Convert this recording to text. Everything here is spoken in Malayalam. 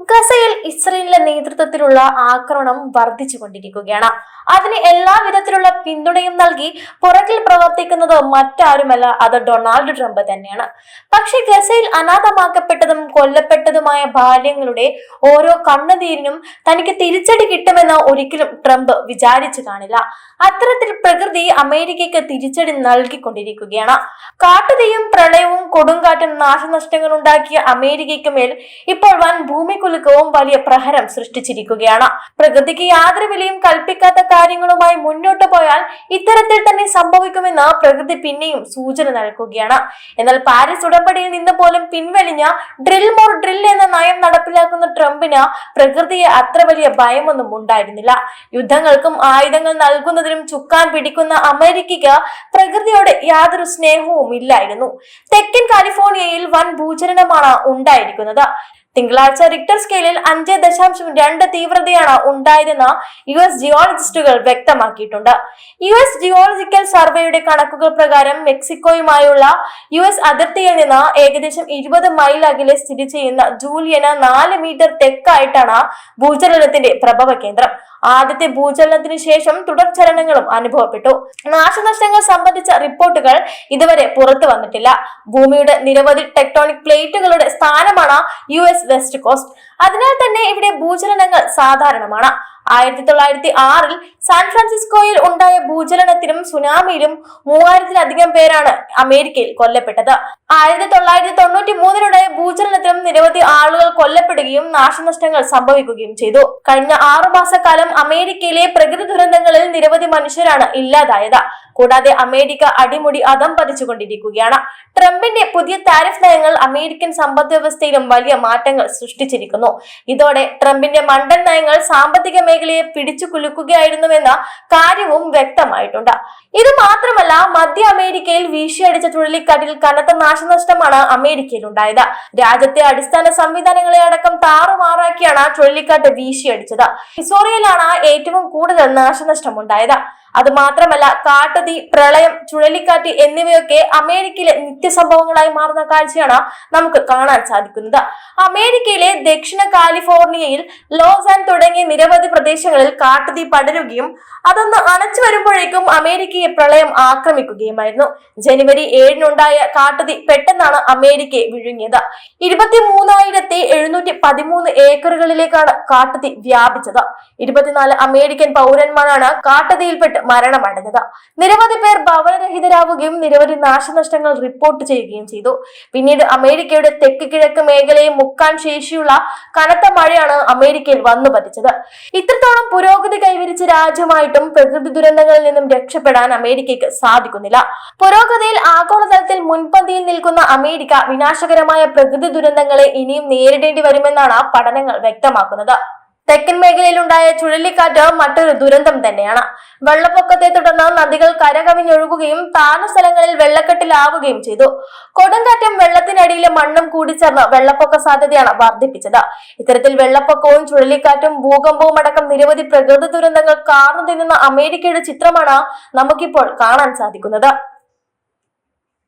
ഗസയിൽ ഇസ്രയേലിന്റെ നേതൃത്വത്തിലുള്ള ആക്രമണം വർദ്ധിച്ചുകൊണ്ടിരിക്കുകയാണ്. അതിന് എല്ലാ വിധത്തിലുള്ള പിന്തുണയും നൽകി പുറകിൽ പ്രവർത്തിക്കുന്നത് മറ്റാരുമല്ല അത് ഡൊണാൾഡ് ട്രംപ് തന്നെയാണ്. പക്ഷെ ഗസയിൽ അനാഥമാക്കപ്പെട്ടതും കൊല്ലപ്പെട്ടതുമായ ബാല്യങ്ങളുടെ ഓരോ കണ്ണുനീരിനും തനിക്ക് തിരിച്ചടി കിട്ടുമെന്ന് ഒരിക്കലും ട്രംപ് വിചാരിച്ചു കാണില്ല. അത്തരത്തിൽ പ്രകൃതി അമേരിക്കയ്ക്ക് തിരിച്ചടി നൽകിക്കൊണ്ടിരിക്കുകയാണ്. കാട്ടുതീയും പ്രളയവും കൊടുങ്കാറ്റും നാശനഷ്ടങ്ങൾ ഉണ്ടാക്കിയ അമേരിക്കയ്ക്ക് മേൽ ഇപ്പോൾ വൻ ഭൂമികുലുക്കവും വലിയ പ്രഹരം സൃഷ്ടിച്ചിരിക്കുകയാണ്. പ്രകൃതിക്ക് യാതൊരു വിലയും കൽപ്പിക്കാത്ത കാര്യങ്ങളുമായി മുന്നോട്ട് പോയാൽ ഇത്തരത്തിൽ തന്നെ സംഭവിക്കുമെന്ന് പ്രകൃതി പിന്നെയും സൂചന നൽകുകയാണ്. എന്നാൽ പാരീസ് ഉടമ്പടിയിൽ നിന്ന് പോലും പിൻവലിഞ്ഞ ഡ്രിൽ മോർ ഡ്രിൽ എന്ന നയം നടപ്പിലാക്കുന്ന ട്രംപിന് പ്രകൃതിയെ അത്ര വലിയ ഭയമൊന്നും ഉണ്ടായിരുന്നില്ല. യുദ്ധങ്ങൾക്കും ആയുധങ്ങൾ നൽകുന്നതിനും ചുക്കാൻ പിടിക്കുന്ന അമേരിക്കയ്ക്ക് പ്രകൃതിയോട് യാതൊരു സ്നേഹവും ഇല്ലായിരുന്നു തെക്കൻ കാലിഫോർണിയയിൽ വൻ ഭൂചലനമാണ് ഉണ്ടായിരിക്കുന്നത്. തിങ്കളാഴ്ച റിക്ടർ സ്കെയിലിൽ അഞ്ച് ദശാംശം രണ്ട് തീവ്രതയാണ് ഉണ്ടായതെന്ന് യു എസ് ജിയോളജിസ്റ്റുകൾ വ്യക്തമാക്കിയിട്ടുണ്ട്. യു എസ് ജിയോളജിക്കൽ സർവേയുടെ കണക്കുകൾ പ്രകാരം മെക്സിക്കോയുമായുള്ള യു എസ് അതിർത്തിയിൽ നിന്ന് ഏകദേശം ഇരുപത് മൈൽ അകലെ സ്ഥിതി ചെയ്യുന്ന ജൂലിയന് നാല് മീറ്റർ തെക്കായിട്ടാണ് ഭൂചലനത്തിന്റെ പ്രഭവ കേന്ദ്രം. ആദ്യത്തെ ഭൂചലനത്തിന് ശേഷം തുടർചലനങ്ങളും അനുഭവപ്പെട്ടു. നാശനഷ്ടങ്ങൾ സംബന്ധിച്ച റിപ്പോർട്ടുകൾ ഇതുവരെ പുറത്തു വന്നിട്ടില്ല. ഭൂമിയുടെ നിരവധി ടെക്ടോണിക് പ്ലേറ്റുകളുടെ സ്ഥാനമാണ് യു വെസ്റ്റ് കോസ്റ്റ്. അതിനാൽ തന്നെ ഇവിടെ ഭൂചലനങ്ങൾ സാധാരണമാണ്. ആയിരത്തി തൊള്ളായിരത്തി ആറിൽ സാൻ ഫ്രാൻസിസ്കോയിൽ ഉണ്ടായ ഭൂചലനത്തിലും സുനാമിയിലും മൂവായിരത്തിലധികം പേരാണ് അമേരിക്കയിൽ കൊല്ലപ്പെട്ടത്. ആയിരത്തി തൊള്ളായിരത്തി തൊണ്ണൂറ്റി മൂന്നിലുണ്ടായ ഭൂചലനത്തിലും നിരവധി ആളുകൾ കൊല്ലപ്പെടുകയും നാശനഷ്ടങ്ങൾ സംഭവിക്കുകയും ചെയ്തു. കഴിഞ്ഞ ആറുമാസക്കാലം അമേരിക്കയിലെ പ്രകൃതി ദുരന്തങ്ങളിൽ നിരവധി മനുഷ്യരാണ് ഇല്ലാതായത്. കൂടാതെ അമേരിക്ക അടിമുടി അതം പതിച്ചുകൊണ്ടിരിക്കുകയാണ്. ട്രംപിന്റെ പുതിയ താരിഫ് നയങ്ങൾ അമേരിക്കൻ സമ്പദ് വ്യവസ്ഥയിലും വലിയ മാറ്റങ്ങൾ സൃഷ്ടിച്ചിരിക്കുന്നു. ഇതോടെ ട്രംപിന്റെ മണ്ടൻ നയങ്ങൾ സാമ്പത്തിക മേഖലയെ പിടിച്ചു കുലുക്കുകയായിരുന്നുവെന്ന കാര്യവും വ്യക്തമായിട്ടുണ്ട്. ഇത് മാത്രമല്ല മധ്യ അമേരിക്കയിൽ വീശിയടിച്ച ചുഴലിക്കാറ്റിൽ കനത്ത നാശനഷ്ടമാണ് അമേരിക്കയിൽ ഉണ്ടായത് രാജ്യത്തെ അടിസ്ഥാന സംവിധാനങ്ങളെ അടക്കം താറുമാറാക്കിയാണ് ചുഴലിക്കാറ്റ് വീശിയടിച്ചത്. മിസോറിയയിലാണ് ഏറ്റവും കൂടുതൽ നാശനഷ്ടം ഉണ്ടായത് അത് മാത്രമല്ല കാട്ടുതീ പ്രളയം ചുഴലിക്കാറ്റ് എന്നിവയൊക്കെ അമേരിക്കയിലെ നിത്യസംഭവങ്ങളായി മാറുന്ന കാഴ്ചയാണ് നമുക്ക് കാണാൻ സാധിക്കുന്നത്. അമേരിക്കയിലെ ദക്ഷിണ കാലിഫോർണിയയിൽ ലോസാൻ തുടങ്ങിയ നിരവധി പ്രദേശങ്ങളിൽ കാട്ടുതീ പടരുകയും അതൊന്ന് അണച്ചു വരുമ്പോഴേക്കും അമേരിക്കയെ പ്രളയം ആക്രമിക്കുകയുമായിരുന്നു. ജനുവരി ഏഴിനുണ്ടായ കാട്ടുതീ പെട്ടെന്നാണ് അമേരിക്കയെ വിഴുങ്ങിയത്. ഇരുപത്തി മൂന്നായിരത്തി എഴുന്നൂറ്റി പതിമൂന്ന് ഏക്കറുകളിലേക്കാണ് കാട്ടുതീ വ്യാപിച്ചത്. ഇരുപത്തിനാല് അമേരിക്കൻ പൗരന്മാരാണ് കാട്ടുതീയിൽപ്പെട്ട് മരണമടഞ്ഞത്. നിരവധി പേർ ഭവനരഹിതരാവുകയും നിരവധി നാശനഷ്ടങ്ങൾ റിപ്പോർട്ട് ചെയ്യുകയും ചെയ്തു. പിന്നീട് അമേരിക്കയുടെ തെക്ക് കിഴക്ക് മേഖലയെ മുക്കാൻ ശേഷിയുള്ള കനത്ത മഴയാണ് അമേരിക്കയിൽ വന്നു പതിച്ചത്. ഇത്രത്തോളം പുരോഗതി കൈവരിച്ച രാജ്യമായിട്ടും പ്രകൃതി ദുരന്തങ്ങളിൽ നിന്നും രക്ഷപ്പെടാൻ അമേരിക്കയ്ക്ക് സാധിക്കുന്നില്ല. പുരോഗതിയിൽ ആഗോളതലത്തിൽ മുൻപന്തിയിൽ നിൽക്കുന്ന അമേരിക്ക വിനാശകരമായ പ്രകൃതി ദുരന്തങ്ങളെ ഇനിയും നേരിടേണ്ടി വരുമെന്നാണ് പഠനങ്ങൾ വ്യക്തമാക്കുന്നത്. തെക്കൻ മേഖലയിലുണ്ടായ ചുഴലിക്കാറ്റ് മറ്റൊരു ദുരന്തം തന്നെയാണ്. വെള്ളപ്പൊക്കത്തെ തുടർന്ന് നദികൾ കരകവിഞ്ഞൊഴുകുകയും താഴ്ന്ന സ്ഥലങ്ങളിൽ വെള്ളക്കെട്ടിലാവുകയും ചെയ്തു. കൊടുങ്കാറ്റും വെള്ളത്തിനടിയിലെ മണ്ണും കൂടിച്ചേർന്ന് വെള്ളപ്പൊക്ക സാധ്യതയാണ് വർദ്ധിപ്പിച്ചത്. ഇത്തരത്തിൽ വെള്ളപ്പൊക്കവും ചുഴലിക്കാറ്റും ഭൂകമ്പവും അടക്കം നിരവധി പ്രകൃതി ദുരന്തങ്ങൾ കാർന്നു തിന്നുന്ന അമേരിക്കയുടെ ചിത്രമാണ് നമുക്കിപ്പോൾ കാണാൻ സാധിക്കുന്നത്.